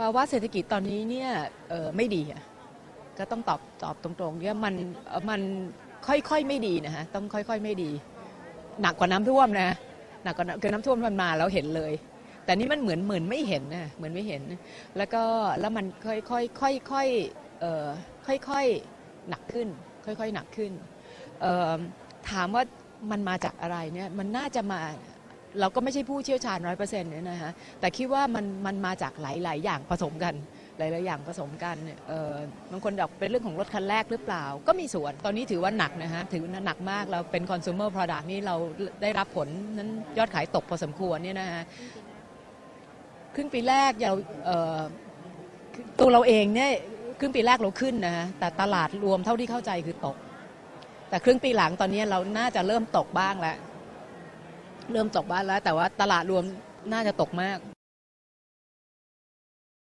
ภาวะเศรษฐกิจตอนนี้เนี่ยไม่ดีอะก็ต้องตอบตอบตรงๆว่ามันมันค่อยๆไม่ดีนะฮะต้องค่อย ๆไม่ดี หนักกว่าน้ำท่วมนะหนักกว่าน้ำคือน้ำท่วมมันมาแล้วเห็นเลย แต่นี่มันเหมือนเหมือนไม่เห็นนะเหมือนไม่เห็น แล้วก็แล้วมันค่อยๆค่อยๆเอ่อค่อยๆหนักขึ้น ค่อยๆหนักขึ้นเอ่อถามว่ามันมาจากอะไรเนี่ยมันน่าจะมา เราก็ไม่ใช่ผู้เชี่ยวชาญร้อยเปอร์เซ็นต์นี่นะฮะแต่คิดว่ามันมันมาจากหลาย ๆ อย่างผสมกัน หลาย ๆ อย่างผสมกันเออบางคนบอกเป็นเรื่องของรถคันแรกหรือเปล่า ก็มีส่วนตอนนี้ถือว่าหนักนะฮะถือว่าหนักมากเราเป็น consumer product นี่เราได้รับผลนั้นยอดขายตกพอสมควรเนี่ยนะฮะครึ่งปีแรกเราเอ่อตัวเราเองเนี่ยครึ่งปีแรกเราขึ้นนะฮะแต่ตลาดรวมเท่าที่เข้าใจคือตก แต่ครึ่งปีหลังตอนนี้เราน่าจะเริ่มตกบ้างแล้ว เริ่มตกบ้านแล้ว แต่ว่าตลาดรวมน่าจะตกมาก